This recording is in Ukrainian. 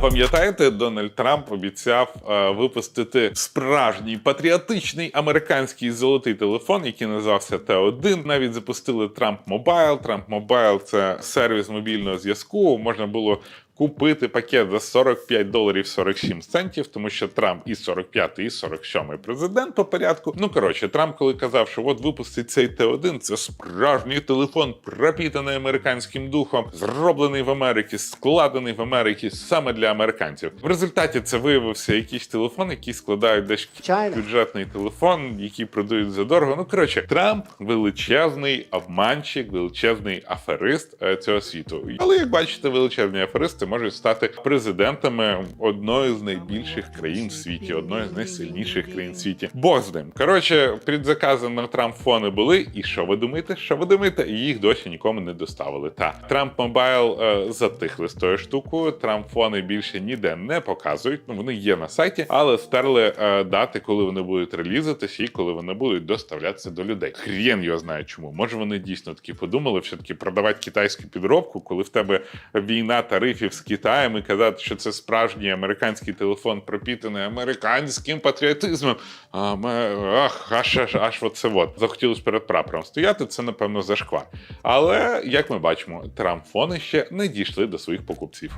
пам'ятаєте, Дональд Трамп обіцяв е, випустити справжній патріотичний американський золотий телефон, який називався Т1. Навіть запустили Трамп Мобайл. Трамп Мобайл це сервіс мобільного зв'язку. Можна було. Купити пакет за 45 доларів 47 центів, тому що Трамп і 45, і 47 президент по порядку. Ну коротше, Трамп, коли казав, що от випустить цей Т1, це справжній телефон, пропітаний американським духом, зроблений в Америці, складений в Америці саме для американців. В результаті це виявився якийсь телефон, який складають десь бюджетний телефон, який продають за дорого. Ну коротше, Трамп величезний обманщик, величезний аферист е, цього світу. Але як бачите, величезні аферисти можуть стати президентами одної з найбільших країн в світі, одної з найсильніших країн в світі. Бог з ним. Коротше, предзакази на Трамп фони були. І що ви думаєте? Що ви думаєте? Їх досі нікому не доставили. Та Трамп Мобайл е, затихли з тою штукою. Трамп фони більше ніде не показують. Ну вони є на сайті, але стерли е, дати, коли вони будуть релізатися і коли вони будуть доставлятися до людей. Хрен його знає чому. Може вони дійсно таки подумали, все таки продавати китайську підробку, коли в тебе війна тарифів з Китаєм і казати, що це справжній американський телефон, пропітаний американським патріотизмом. А ми ах, аж аж аж оце от. Захотілося перед прапором стояти. Це напевно зашквар. Але як ми бачимо, трамфони ще не дійшли до своїх покупців.